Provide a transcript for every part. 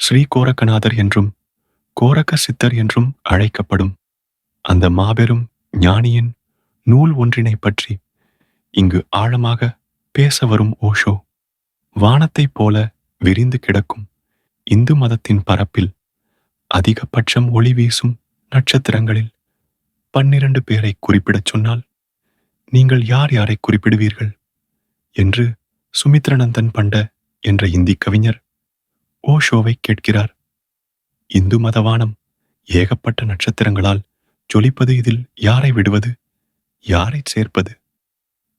ஸ்ரீ கோரக்கநாதர் என்றும் கோரக்க சித்தர் என்றும் அழைக்கப்படும் அந்த மாபெரும் ஞானியின் நூல் ஒன்றினை பற்றி இங்கு ஆழமாக பேச வரும் ஓஷோ வானத்தைப் போல விரிந்து கிடக்கும் இந்து மதத்தின் பரப்பில் அதிகபட்சம் ஒளி வீசும் நட்சத்திரங்களில் பன்னிரண்டு பேரை குறிப்பிடச் சொன்னால் நீங்கள் யார் யாரை குறிப்பிடுவீர்கள்? என்று சுமித்ரநந்தன் பண்ட என்ற இந்தி கவிஞர் ஓஷோவை கேட்கிறார். இந்து மதவானம் ஏகப்பட்ட நட்சத்திரங்களால் ஜொலிப்பது இதில் யாரை விடுவது? யாரை சேர்ப்பது?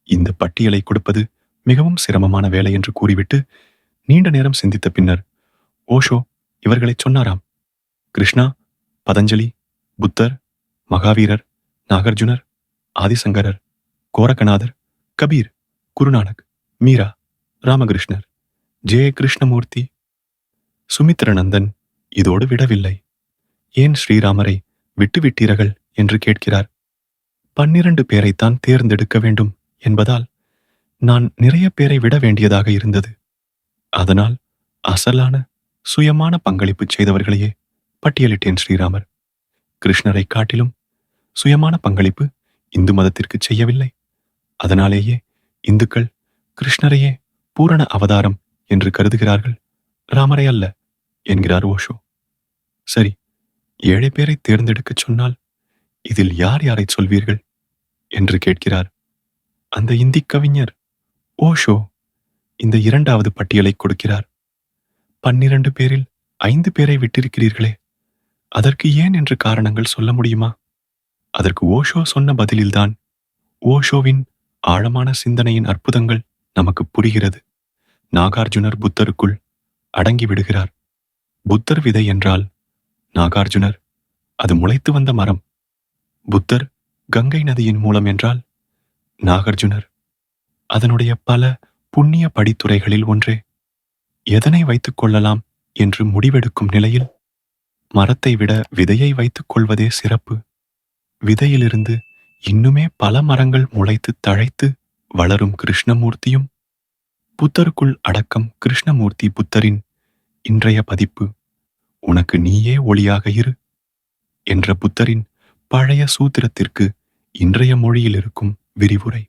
இந்த பட்டியலை கொடுப்பது மிகவும் சிரமமான வேலை என்று கூறிவிட்டு நீண்ட நேரம் சிந்தித்த பின்னர் ஓஷோ இவர்களைச் சொன்னாராம். கிருஷ்ணா பதஞ்சலி புத்தர் மகாவீரர் நாகார்ஜுனர் ஆதிசங்கரர் கோரகநாதர் கபீர் குருநானக் மீரா ராமகிருஷ்ணர் ஜெய கிருஷ்ணமூர்த்தி சுமித்ரநந்தன் இதோடு விடவில்லை. ஏன் ஸ்ரீராமரை விட்டுவிட்டீர்கள் என்று கேட்கிறார். பன்னிரண்டு பேரைத்தான் தேர்ந்தெடுக்க வேண்டும் என்பதால் நான் நிறைய பேரை விட வேண்டியதாக இருந்தது. அதனால் அசலான சுயமான பங்களிப்பு செய்தவர்களையே பட்டியலிட்டேன் ஸ்ரீராமர். கிருஷ்ணரை காட்டிலும் சுயமான பங்களிப்பு இந்து மதத்திற்கு செய்யவில்லை. அதனாலேயே இந்துக்கள் கிருஷ்ணரையே பூரண அவதாரம் என்று கருதுகிறார்கள். ராமரை அல்ல என்கிறார் ஓஷோ. சரி ஏழை பேரை தேர்ந்தெடுக்கச் சொன்னால் இதில் யார் யாரை சொல்வீர்கள்? என்று கேட்கிறார். அந்த இந்தி கவிஞர் ஓஷோ இந்த இரண்டாவது பட்டியலை கொடுக்கிறார். பன்னிரண்டு பேரில் ஐந்து பேரை விட்டிருக்கிறீர்களே அதற்கு ஏன் என்று காரணங்கள் சொல்ல முடியுமா? அதற்கு ஓஷோ சொன்ன பதிலில்தான் ஓஷோவின் ஆழமான சிந்தனையின் அற்புதங்கள் நமக்கு புரிகிறது. நாகார்ஜுனர் புத்தருக்குள் அடங்கி விடுகிறார். புத்தர் விதை என்றால் நாகார்ஜுனர் அது முளைத்து வந்த மரம். புத்தர் கங்கை நதியின் மூலம் என்றால் நாகார்ஜுனர். அதனுடைய பல புண்ணிய படித்துறைகளில் ஒன்றே. எதனை வைத்துக் கொள்ளலாம் என்று முடிவெடுக்கும் நிலையில் மரத்தை விட விதையை வைத்துக் கொள்வதே சிறப்பு. விதையிலிருந்து இன்னுமே பல மரங்கள் முளைத்து தழைத்து வளரும் கிருஷ்ணமூர்த்தியும் புத்தருக்குள் அடக்கம் கிருஷ்ணமூர்த்தி புத்தரின் இன்றைய பதிப்பு உனக்கு நீயே ஒளியாக இரு என்ற புத்தரின் பழைய சூத்திரத்திற்கு இன்றைய மொழியில் இருக்கும் விரிவுரை.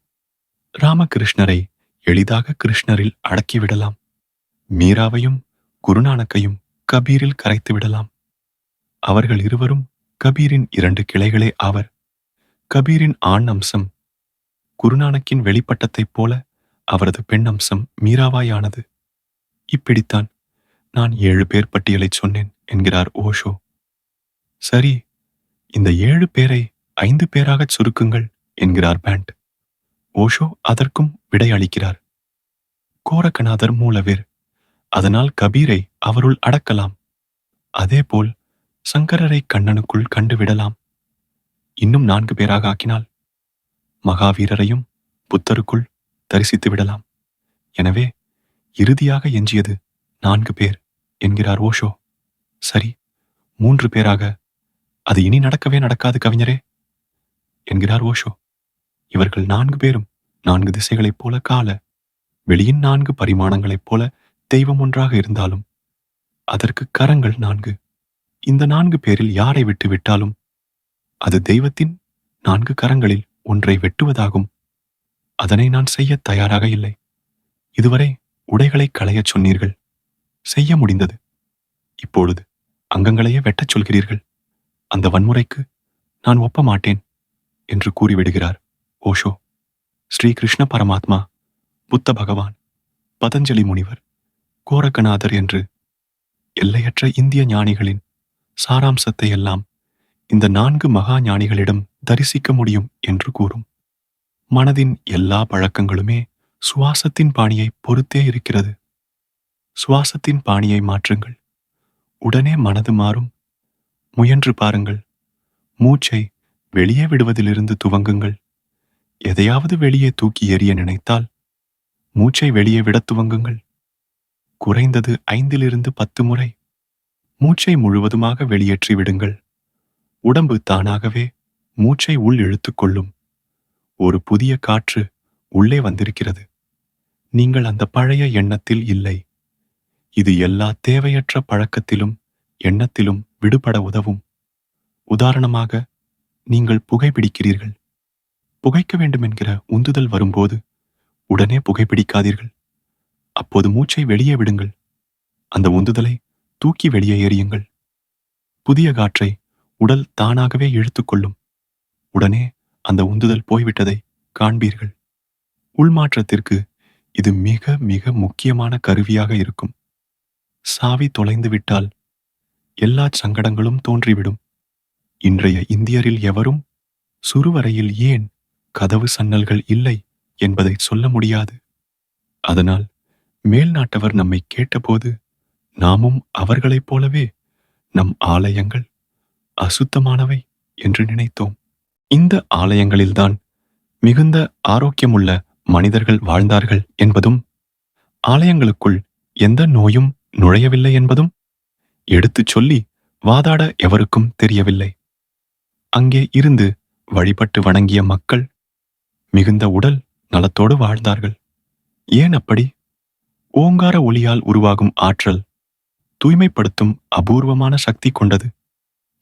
ராமகிருஷ்ணரை எளிதாக கிருஷ்ணரில் அடக்கிவிடலாம். மீராவையும் குருநானக்கையும் கபீரில் கரைத்து விடலாம். அவர்கள் இருவரும் கபீரின் இரண்டு கிளைகளே ஆவர். கபீரின் ஆண் அம்சம் குருநானக்கின் வெளிப்பட்டத்தைப் போல அவரது பெண் அம்சம் மீராவாயானது. இப்படித்தான் நான் ஏழு பேர் பட்டியலைச் சொன்னேன் என்கிறார் ஓஷோ. சரி இந்த ஏழு பேரை ஐந்து பேராகச் சுருக்குங்கள் என்கிறார் பேண்ட். ஓஷோ அதற்கும் விடை அளிக்கிறார். கோரக்கநாதர் மூலவேர் அதனால் கபீரை அவருள் அடக்கலாம். அதேபோல் சங்கரரை கண்ணனுக்குள் கண்டுவிடலாம். இன்னும் நான்கு பேராக ஆக்கினால் மகாவீரரையும் புத்தருக்குள் தரிசித்து விடலாம் எனவே இறுதியாக எஞ்சியது நான்கு பேர் என்கிறார் ஓஷோ. சரி மூன்று பேராக அது இனி நடக்கவே நடக்காது கவிஞரே என்கிறார் ஓஷோ. இவர்கள் நான்கு பேரும் நான்கு திசைகளைப் போல கால வெளியின் நான்கு பரிமாணங்களைப் போல தெய்வம் ஒன்றாக இருந்தாலும் அதற்கு கரங்கள் நான்கு. இந்த நான்கு பேரில் யாரை விட்டு விட்டாலும் அது தெய்வத்தின் நான்கு கரங்களில் ஒன்றை வெட்டுவதாகும். அதனை நான் செய்ய தயாராக இல்லை. இதுவரை உடைகளை களையச் சொன்னீர்கள். செய்ய முடிந்தது. இப்பொழுது அங்கங்களையே வெட்டச் சொல்கிறீர்கள். அந்த வன்முறைக்கு நான் ஒப்ப மாட்டேன் என்று கூறிவிடுகிறார் ஓஷோ. ஸ்ரீ கிருஷ்ண பரமாத்மா புத்த பகவான் பதஞ்சலி முனிவர் கோரக்கநாதர் என்று எல்லையற்ற இந்திய ஞானிகளின் சாராம்சத்தை எல்லாம் இந்த நான்கு மகா ஞானிகளிடம் தரிசிக்க முடியும் என்று கூறும். மனதின் எல்லா பழக்கங்களுமே சுவாசத்தின் பாணியை பொறுத்தே இருக்கிறது. சுவாசத்தின் பாணியை மாற்றுங்கள். உடனே மனது மாறும். முயன்று பாருங்கள். மூச்சை வெளியே விடுவதிலிருந்து துவங்குங்கள். எதையாவது வெளியே தூக்கி எறிய நினைத்தால் மூச்சை வெளியே விடத் துவங்குங்கள். குறைந்தது ஐந்திலிருந்து பத்து முறை. மூச்சை முழுவதுமாக வெளியேற்றி விடுங்கள். உடம்பு தானாகவே மூச்சை உள் இழுத்துக் கொள்ளும். ஒரு புதிய காற்று உள்ளே வந்திருக்கிறது. நீங்கள் அந்த பழைய எண்ணத்தில் இல்லை. இது எல்லா தேவையற்ற பழக்கத்திலும் எண்ணத்திலும் விடுபட உதவும். உதாரணமாக நீங்கள் புகைப்பிடிக்கிறீர்கள் புகைக்க வேண்டும் என்கிற உந்துதல் வரும்போது உடனே புகைப்பிடிக்காதீர்கள் அப்போது மூச்சை வெளியே விடுங்கள். அந்த உந்துதலை தூக்கி வெளியே எறியுங்கள். புதிய காற்றை உடல் தானாகவே இழுத்துக்கொள்ளும். உடனே அந்த உந்துதல் போய்விட்டதை காண்பீர்கள். உள்மாற்றத்திற்கு இது மிக மிக முக்கியமான கருவியாக இருக்கும். சாவி தொலைந்து விட்டால் எல்லா சங்கடங்களும் தோன்றிவிடும். இன்றைய இந்தியரில் எவரும் சுருவரையில் ஏன் கதவு சன்னல்கள் இல்லை என்பதை சொல்ல முடியாது. அதனால் மேல்நாட்டவர் நம்மை கேட்டபோது நாமும் அவர்களைப் போலவே நம் ஆலயங்கள் அசுத்தமானவை என்று நினைத்தோம். இந்த ஆலயங்களில்தான் மிகுந்த ஆரோக்கியமுள்ள மனிதர்கள் வாழ்ந்தார்கள் என்பதும் ஆலயங்களுக்குள் எந்த நோயும் நுழையவில்லை என்பதும் எடுத்துச் சொல்லி வாதாட எவருக்கும் தெரியவில்லை. அங்கே இருந்து வழிபட்டு வணங்கிய மக்கள் மிகுந்த உடல் நலத்தோடு வாழ்ந்தார்கள். ஏன் அப்படி? ஓங்கார ஒளியால் உருவாகும் ஆற்றல் தூய்மைப்படுத்தும் அபூர்வமான சக்தி கொண்டது.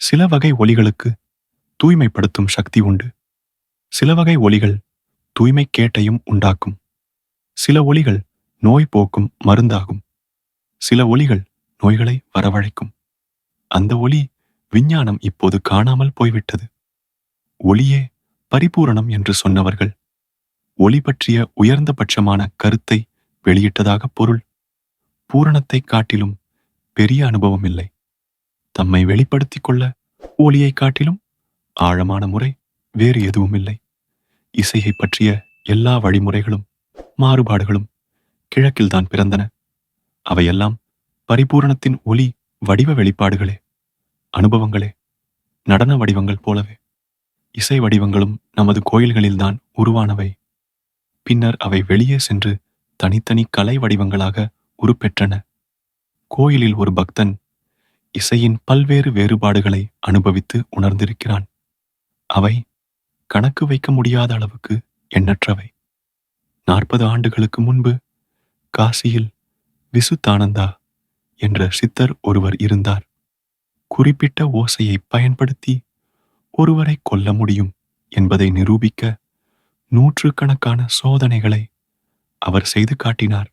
சில வகை ஒலிகளுக்கு தூய்மைப்படுத்தும் சக்தி உண்டு. சில வகை ஒலிகள் தூய்மை கேட்டையும் உண்டாக்கும். சில ஒலிகள் நோய் போக்கும் மருந்தாகும். சில ஒலிகள் நோய்களை வரவழைக்கும். அந்த ஒளி விஞ்ஞானம் இப்போது காணாமல் போய்விட்டது. ஒளியே பரிபூரணம் என்று சொன்னவர்கள் ஒளி பற்றிய உயர்ந்தபட்சமான கருத்தை வெளியிட்டதாக பொருள். பூரணத்தைக் காட்டிலும் பெரிய அனுபவம் இல்லை. தம்மை வெளிப்படுத்திக் கொள்ள ஒளியைக் காட்டிலும் ஆழமான முறை வேறு எதுவும் இல்லை. இசையை பற்றிய எல்லா வழிமுறைகளும் மாறுபாடுகளும் கிழக்கில்தான் பிறந்தன. அவையெல்லாம் பரிபூரணத்தின் ஒளி வடிவ வெளிப்பாடுகளே அனுபவங்களே நடன வடிவங்கள் போலவே. இசை வடிவங்களும் நமது கோயில்களில்தான் உருவானவை. பின்னர் அவை வெளியே சென்று தனித்தனி கலை வடிவங்களாக உருப்பெற்றன. கோயிலில் ஒரு பக்தன் இசையின் பல்வேறு வேறுபாடுகளை அனுபவித்து உணர்ந்திருக்கிறான். அவை கணக்கு வைக்க முடியாத அளவுக்கு எண்ணற்றவை. நாற்பது ஆண்டுகளுக்கு முன்பு காசியில் விசுத்தானந்தா? என்ற சித்தர் ஒருவர் இருந்தார். குறிப்பிட்ட ஓசையை பயன்படுத்தி ஒருவரை கொல்ல முடியும் என்பதை நிரூபிக்க நூற்றுக்கணக்கான சோதனைகளை அவர் செய்து காட்டினார்.